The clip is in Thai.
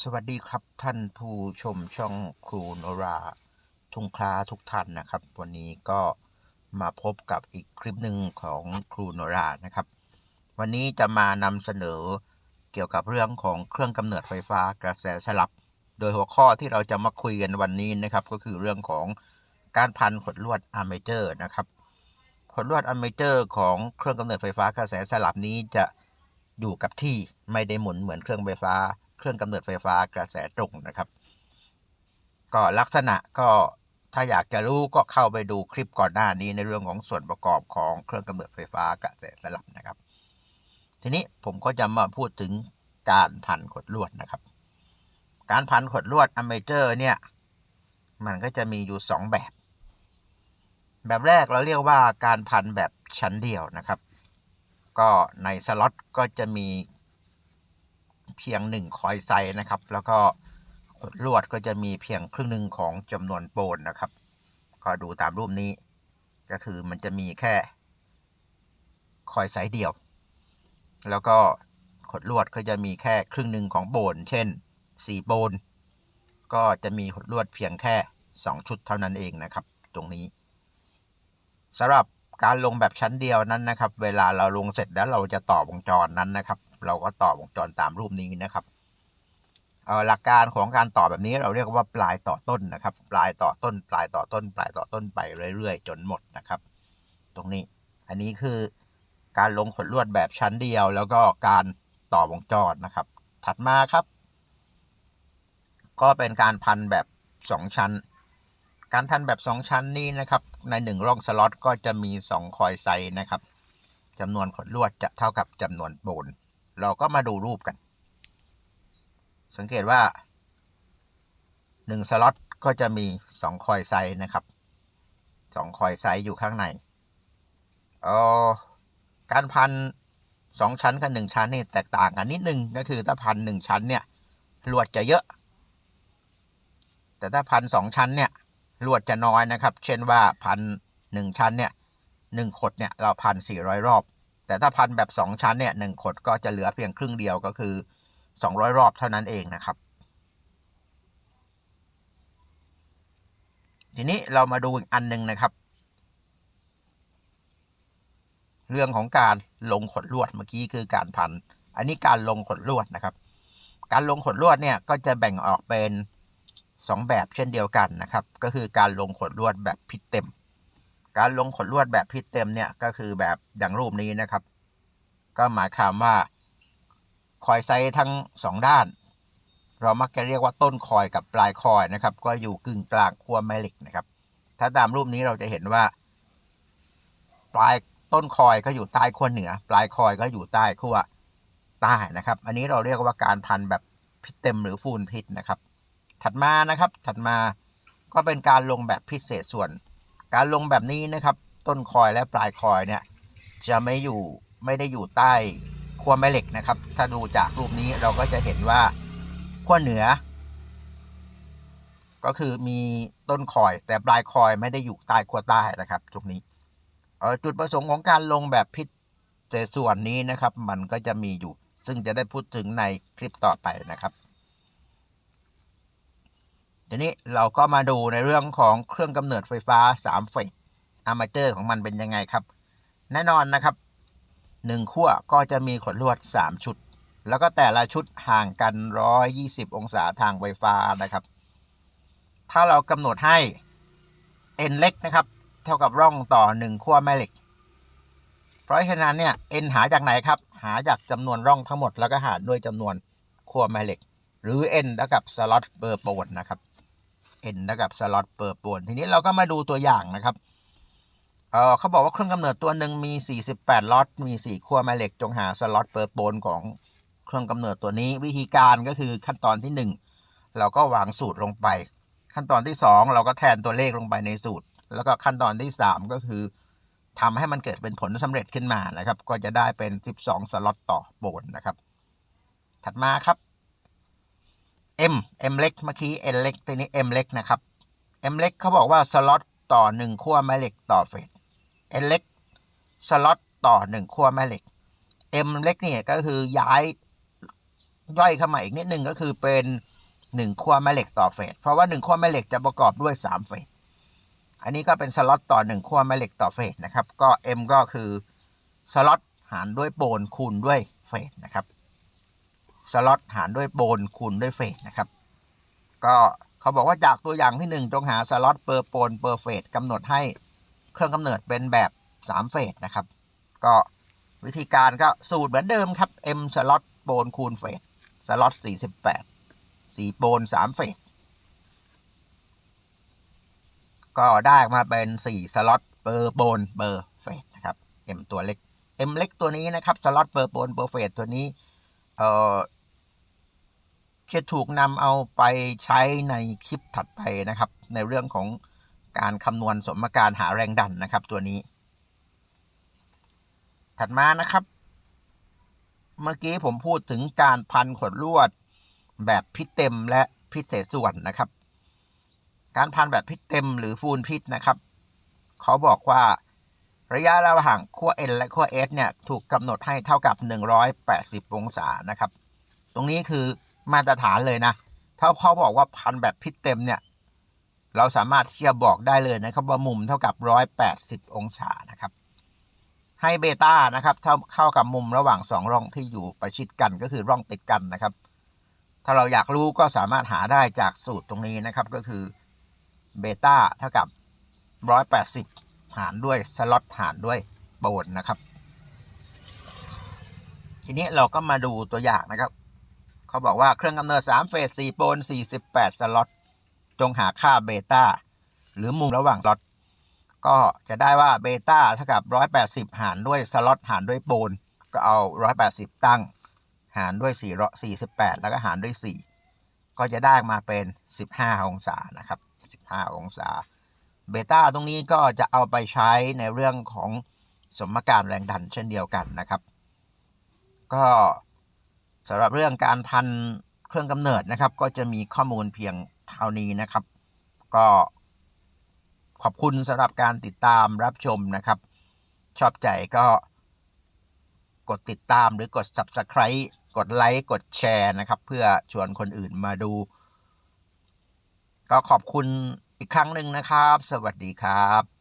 สวัสดีครับท่านผู้ชมช่องครูโนราทุ่งคลาทุกท่านนะครับ วันนี้ก็มาพบกับอีกคลิปหนึ่งของครูโนรานะครับ วันนี้จะมานำเสนอเกี่ยวกับเรื่องของเครื่องกำเนิดไฟฟ้ากระแสสลับ โดยหัวข้อที่เราจะมาคุยกันวันนี้นะครับ ก็คือเรื่องของการพันขดลวดอาร์เมเจอร์นะครับขดลวดอาร์เมเจอร์ของเครื่องกำเนิดไฟฟ้ากระแสสลับนี้จะอยู่กับที่ไม่ได้หมุนเหมือนเครื่องไฟฟ้า เครื่องกำเนิดไฟฟ้ากระแสตรงนะครับ ก็ลักษณะก็ถ้าอยากจะรู้ก็เข้าไปดูคลิปก่อนหน้านี้ในเรื่องของส่วนประกอบของเครื่องกำเนิดไฟฟ้ากระแสสลับนะครับ ทีนี้ผมก็จะมาพูดถึงการพันขดลวดนะครับ การพันขดลวดอเมเจอร์เนี่ยมันก็จะมีอยู่ 2 แบบ แบบแรกเราเรียกว่าการพันแบบชั้นเดียวนะครับ ก็ในสล็อตก็จะมี เพียง 1 คอยไซนะครับ แล้วก็ขดลวดก็จะมีเพียงครึ่งหนึ่งของจำนวนโปนนะครับ ก็ดูตามรูปนี้ ก็คือมันจะมีแค่ คอยไซเดียว แล้วก็ขดลวดก็จะมีแค่ครึ่งหนึ่งของโบน เช่น 4 โบน ก็จะมีขดลวดเพียงแค่ 2 ชุดเท่านั้นเองนะครับ ตรงนี้สำหรับ การลงแบบชั้นเดียวนั้นนะครับ เวลาเราลงเสร็จแล้วเราจะต่อวงจรนั้นนะครับ เราก็ต่อวงจรตามรูปนี้นะครับหลักการของการต่อแบบนี้เราเรียกว่าปลายต่อต้นนะครับ ปลายต่อต้น ปลายต่อต้น ปลายต่อต้นไปเรื่อยๆ จนหมดนะครับ ตรงนี้อันนี้คือการลงขดลวดแบบชั้นเดียว แล้วก็การต่อวงจรนะครับ ถัดมาครับ ก็เป็นการพันแบบ 2 ชั้น การพันแบบ 2 ชั้นนี้นะครับ ใน 1 ร่องสล็อตก็จะมี 2 คอยไซนะครับจำนวนขดลวดจะเท่ากับจำนวนโบนเราก็มาดูรูปกัน สังเกตว่า 1 สล็อตก็จะมี 2 คอยไซนะครับ 2 คอยไซอยู่ข้างในเออการพัน2ชั้นกับ1ชั้นนี่แตกต่างกันนิดนึงก็คือถ้าพัน1ชั้นเนี่ยลวดจะเยอะ แต่ถ้าพันสองชั้นเนี่ย ลวดจะน้อยนะครับ เช่นว่าพันหนึ่งชั้นเนี่ยหนึ่งขดเนี่ยเราพันสี่ร้อยรอบ แต่ถ้าพันแบบสองชั้นเนี่ยหนึ่งขดก็จะเหลือเพียงครึ่งเดียวก็คือสองร้อยรอบเท่านั้นเองนะครับ ทีนี้เรามาดูอีกอันหนึ่งนะครับ เรื่องของการลงขดลวดเมื่อกี้คือการพัน อันนี้การลงขดลวดนะครับ การลงขดลวดเนี่ยก็จะแบ่งออกเป็น 2 แบบเช่นเดียวกันนะครับ ก็คือการลงขดลวดแบบพิษเต็ม การลงขดลวดแบบพิษเต็มเนี่ยก็คือแบบดังรูปนี้นะครับ ก็หมายความว่าคอยไซทั้ง 2 ด้าน เรามักจะเรียกว่าต้นคอยกับปลายคอยนะครับ ก็อยู่กึ่งกลางขั้วแม่เหล็กนะครับ ถ้าตามรูปนี้เราจะเห็นว่า ปลายต้นคอยก็อยู่ใต้ขั้วเหนือ ปลายคอยก็อยู่ใต้ขั้วใต้นะครับ อันนี้เราเรียกว่าการพันแบบพิษเต็มหรือฟูลพิษนะครับ ถัดมานะครับ ถัดมาก็เป็นการลงแบบพิเศษส่วน การลงแบบนี้นะครับ ต้นคอยและปลายคอยเนี่ยจะไม่อยู่ไม่ได้อยู่ใต้ขั้วแม่เหล็กนะครับ ถ้าดูจากรูปนี้เราก็จะเห็นว่าขั้วเหนือ ก็คือมีต้นคอยแต่ปลายคอยไม่ได้อยู่ใต้ขั้วใต้นะครับตรงนี้จุดประสงค์ของการลงแบบพิเศษส่วนนี้นะครับ มันก็จะมีอยู่ ซึ่งจะได้พูดถึงในคลิปต่อไปนะครับ ทีนี้เราก็มาดูในเรื่องของเครื่องกำเนิดไฟฟ้า3เฟสอาร์มาเจอร์ของมันเป็นยังไงครับ แน่นอนนะครับ1ขั้วก็จะมีขดลวด 3 ชุด แล้วก็แต่ละชุดห่างกัน 120 องศาทางไฟฟ้านะครับ ถ้าเรากำหนดให้ n เล็กนะครับ เท่ากับร่องต่อ 1 ขั้วแม่เหล็ก เพราะฉะนั้นเนี่ย n หาจากไหนครับ หาจากจำนวนร่องทั้งหมดแล้วก็หารด้วยจำนวนขั้วแม่เหล็ก หรือ n เท่ากับสล็อตเปอร์โปนนะครับ n เท่ากับสล็อตเปอร์โปนทีนี้เราก็มาดูตัวอย่างนะครับเออเขาบอกว่าเครื่องกำเนิดตัวหนึ่งมี 48ล็อตมี 4 ขั้วแม่เหล็กจงหาสล็อตเปอร์โปนของเครื่องกำเนิดตัวนี้ วิธีการก็คือขั้นตอนที่ 1 เราก็วางสูตรลงไป ขั้นตอนที่ 2 เราก็แทนตัวเลขลงไปในสูตร แล้วก็ขั้นตอนที่ 3 ก็คือทำให้มันเกิดเป็นผลสำเร็จขึ้นมานะครับ ก็จะได้เป็น 12 สล็อตต่อโปนนะครับ ถัดมาครับ M M เล็กเมื่อกี้ N เล็กตัวนี้ M เล็กนะครับ M เล็กเขาบอกว่าสล็อตต่อ 1 ขั้วแม่เหล็กต่อเฟส N เล็กสล็อตต่อ 1 ขั้วแม่เหล็ก M เล็กเนี่ยก็คือย้ายย่อยเข้ามาอีกนิดนึงก็คือเป็นหนึ่งขั้วแม่เหล็กต่อเฟส เพราะว่าหนึ่งขั้วแม่เหล็กจะประกอบด้วยสามเฟส อันนี้ก็เป็นสล็อตต่อหนึ่งขั้วแม่เหล็กต่อเฟสนะครับ ก็ M ก็คือสล็อตหารด้วยโบนคูณด้วยเฟสนะครับ สล็อตหารด้วยโบนคูณด้วยเฟสนะครับ ก็เขาบอกว่าจากตัวอย่างที่ 1 จงหาสล็อตเปอร์โปนเปอร์เฟสกำหนดให้เครื่องกำเนิดเป็นแบบ 3 เฟสนะครับ ก็วิธีการก็สูตรเหมือนเดิมครับ M สล็อตโปนคูณเฟสสล็อต 48 4 โปน3 เฟสก็ได้มาเป็น 4 สล็อตเปอร์โปนเปอร์เฟสนะครับ M ตัวเล็ก M เล็กตัวนี้นะครับ สล็อตเปอร์โปนเปอร์เฟสตัวนี้ เอ่อจะถูกนำเอาไปใช้ในคลิปถัดไปนะครับ ในเรื่องของการคำนวณสมการหาแรงดันนะครับตัวนี้ ถัดมานะครับ เมื่อกี้ผมพูดถึงการพันขดลวดแบบพิษเต็มและพิษเศษส่วนนะครับ การพันแบบพิษเต็มหรือฟูลพิษนะครับ เขาบอกว่า ระยะระหว่างขั้ว N และขั้ว S เนี่ยถูกกำหนดให้เท่ากับ 180 องศานะครับ ตรงนี้คือมาตรฐานเลยนะ ถ้าเขาบอกว่าพันแบบพิษเต็มเนี่ย เราสามารถเที่จะบอกได้เลยนะครับว่ามุมเท่ากับ 180 องศานะครับ ให้เบต้านะครับเท่าเข้ากับมุมระหว่าง 2 ร่องที่อยู่ประชิดกันก็คือร่องติดกันนะครับ ถ้าเราอยากรู้ก็สามารถหาได้จากสูตรตรงนี้นะครับก็คือเบต้าเท่ากับ 180 หารด้วยสล็อตหารด้วยโบนนะครับ ทีนี้เราก็มาดูตัวอย่างนะครับ เขาบอกว่าเครื่องกำเนิด 3 เฟส 4 โปน 48 สล็อต จงหาค่าเบต้าหรือมุมระหว่างสล็อต ก็จะได้ว่าเบต้าเท่ากับ 180 หารด้วยสล็อตหารด้วยโปน ก็เอา 180 ตั้ง หารด้วย4 48แล้วก็หารด้วย 4 ก็จะได้มาเป็น 15 องศานะครับ 15 องศา เบต้าตรงนี้ก็จะเอาไปใช้ในเรื่องของสมการแรงดันเช่นเดียวกันนะครับ ก็สำหรับเรื่องการพันเครื่องกำเนิดนะครับ ก็จะมีข้อมูลเพียงเท่านี้นะครับ ก็ขอบคุณสำหรับการติดตามรับชมนะครับ ชอบใจก็กดติดตามหรือกด Subscribe กดไลค์กดแชร์นะครับ เพื่อชวนคนอื่นมาดู ก็ขอบคุณ อีกครั้งหนึ่งนะครับ สวัสดีครับ